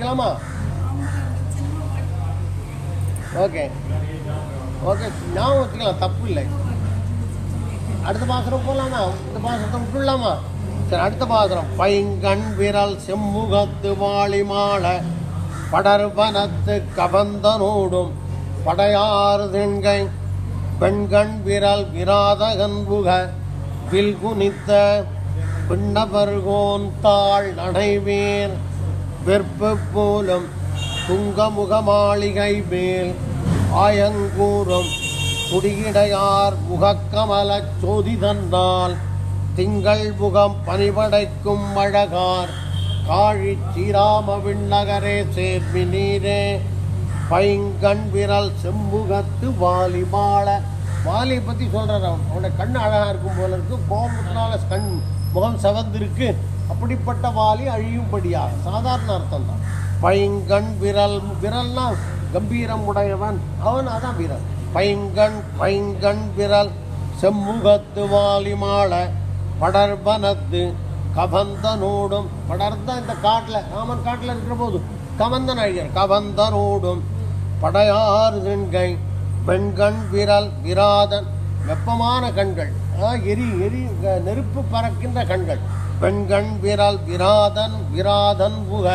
இருக்கலாமா okay okay ஞாபகம் வச்சுக்கலாம் தப்பு இல்லை. அடுத்த பாசுரம் போகலாமா இந்த பாசுரத்தை விட்டுலாமா சரி அடுத்த பாசுரம். பைங்கண் விரல் செம்முகத்து வாளி மாள படர்வனத்து கபந்தனோடும் படையாறு திண்கை பெண்கண் விரல் விராதகன் புக வில் குனித்த பின்னபர்கோன் தாள் நடைவேன் வெற்பு போலும் துங்கமுக மாளிகை மேல் ஆயங்கூறும் குடியிடையார் முகக்கமலச் சோதி தந்தால் திங்கள் முகம் பனிபடைக்கும் அழகார் காழி ஸ்ரீராம விண்ணகரே சேர்மி நீரே. பைங்கண் விரல் செம்முகத்து வாலி வாலியை பற்றி சொல்கிறார் அவன். அவனோட கண் அழகாக இருக்கும் போல இருக்கு. கோபத்தினால கண் முகம் செவந்திருக்கு. அப்படிப்பட்ட வாலி அழியும்படியாக சாதாரண அர்த்தம் தான் பைங்கண் விரல் விரல்னா கம்பீரம் உடையவன். அவன் அதான் விரல். பைங்கண் பைங்கண் விரல் செம்முகத்து வாலி மாலை படர்பனத்து கபந்தனோடும். படர்ந்த இந்த காட்டில் ராமன் காட்டில் இருக்கிற போது கபந்தன் அழியர் கபந்தனோடும். படையாறு திண்கை பெண்கண் விரல் விராதன் வெப்பமான கண்கள். எரி எரி க- நெருப்பு பறக்கின்ற கண்கள். பெண்கண் விரல் விராதன் விராதன் புக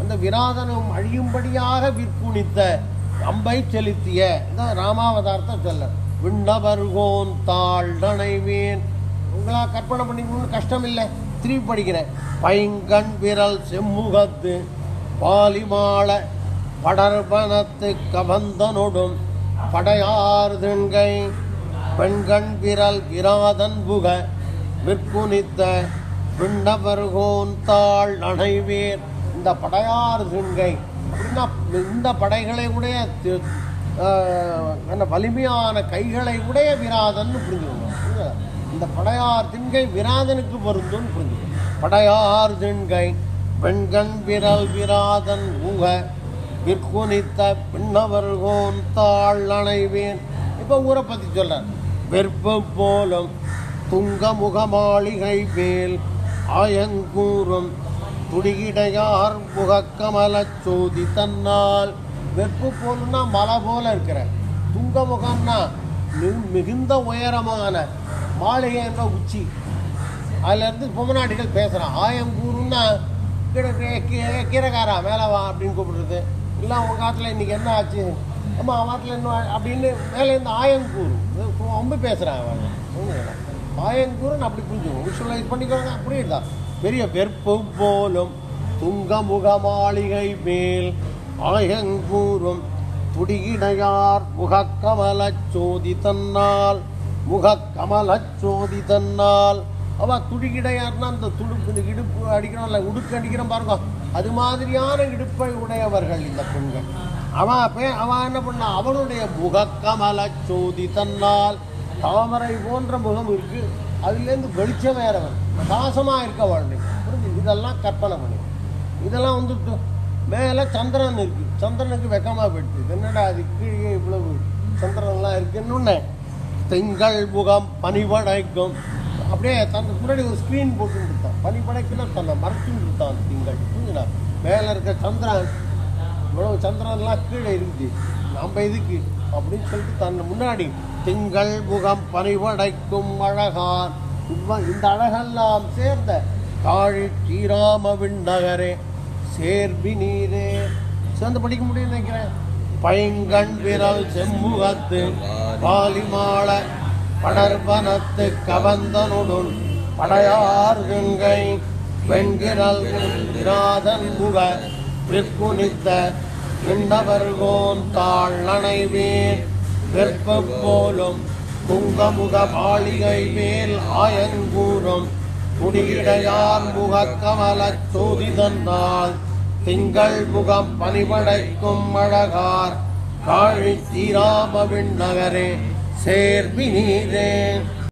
அந்த விராதனும் அழியும்படியாக விற்புணித்த அம்பை செலுத்திய இந்த ராமாவதாரத்தை சொல்ல விண்ணவர்கோன் தாள் நனைவேன். உங்களா கற்பனை பண்ணிக்கணும்னு கஷ்டம் இல்லை திருப்பி படிக்கிறேன். பைங்கண் விரல் செம்முகத்து பாலிமாள படர்பனத்து கபந்தனொடும் படையார் திண்கை பெண்கண் விரல் விராதன் புக விற்குனித்த விண்ணவர்கோந்தாள் தாள் அணைவேர் இந்த படையார் திண்கை அப்படின்னா இந்த படைகளை உடைய தி- என்ன வலிமையான கைகளை உடைய விராதன் புரிஞ்சுக்கணும். இந்த படையார் திண்கை விராதனுக்கு பொருந்தும் புரிஞ்சுக்கணும். படையார் திண்கை பெண்கண் விரல் விராதன் ஊக விற்குனித்த பின்னவர்கோன் தாள் அணைவேன் இப்போ ஊரை பற்றி சொல்ல வெற்பு போலும் துங்க முகமாளிகை மேல் ஆயங்கூறும் துடிகிடையார் முகக்கமல சோதி தன்னால். வெப்பு போலுன்னா மலை போல இருக்கிற துங்க முகம்னா மிகுந்த உயரமான மாளிகை என்ற உச்சி. அதுலேருந்து பொம்மநாட்டிகள் பேசுகிறான் ஆயங்கூறுன்னா கீரைக்காரா மேலே வா அப்படின்னு கூப்பிடுறது. இல்லை உங்கள் காலத்தில் இன்னைக்கு என்ன ஆச்சு? அம்மா அவன் காலத்தில் என்ன அப்படின்னு மேலே இருந்து ஆயங்கூறு. ரொம்ப பேசுகிறான் அவன். புரிஞ்சுங்களா? அப்படி புரிஞ்சுக்கணும் விஷுவலைஸ் பண்ணிக்கோங்க அப்படியே தான் பெரிய வெறுப்பு போலும் துங்கமுக மாளிகை மேல் ஆயங்கூறும் துடியிடையார் முகக்கமலச் சோதி தன்னால் முகக்கமலச் சோதி தன்னால். அவ துடிகிடையார்னா அந்த துடுப்பு இந்த இடுப்பு அடிக்கிறோம்ல உடுக்கு அடிக்கிறோம் பாருங்க. அது மாதிரியான இடுப்பை உடையவர்கள் இந்த பெண்கள். அவன் பே அவன் என்ன பண்ணா அவனுடைய முகக்கமல சோதி தன்னால் தாமரை போன்ற முகம் இருக்குது அதுலேருந்து வெளிச்சம் வேறவன் பிரகாசமாக இருக்க வாழ்க்கை புரிஞ்சு இதெல்லாம் கற்பனை பண்ணி. இதெல்லாம் வந்துட்டு மேலே சந்திரன் இருக்கு. சந்திரனுக்கு வெக்கமாக போயிடுச்சு. என்னடா அது கீழே இவ்வளவு சந்திரன்லாம் இருக்குன்னு திங்கள் முகம் பனிபடைக்கும் அப்படியே தந்த முன்னாடி ஒரு ஸ்க்ரீன் போட்டு கொடுத்தான் பனிபடைக்குன்னா தன்னை மறைச்சு கொடுத்தான் அந்த திங்கள். புரிஞ்சுடா மேலே இருக்க சந்திரன் இவ்வளவு சந்திரன்லாம் கீழே இருக்குது நம்ம எதுக்கு? அப்படின்னு சொல்லிட்டு தன்னை முன்னாடி திங்கள் முகம் பணிவடைக்கும் அழகான். இவ்வ- இந்த அழகெல்லாம் சேர்ந்த காழி ஸ்ரீராம விண்ணகரே சேர்பி நீரே. சேர்ந்து படிக்க முடியும்னு நினைக்கிறேன். பைங்கண் விரல் செம்முகத்து பாலிமாள படர்பனத்து கவந்தனுடன் படையார் கங்கை வெண்கிரல் விராதன் முக விற்குனித்த விண்ணவர்கோன் தாழ் நனைவேன். வெற்பு போலும் குங்கமுக மாளிகை மேல் ஆயங்கூறும். குடியிடையார் முகக்கமலச் சோதி தந்தால் திங்கள் முகம் பணிபடைக்கும் அழகார். காழி ஸ்ரீராமவின் நகரே சேர்வி நீரே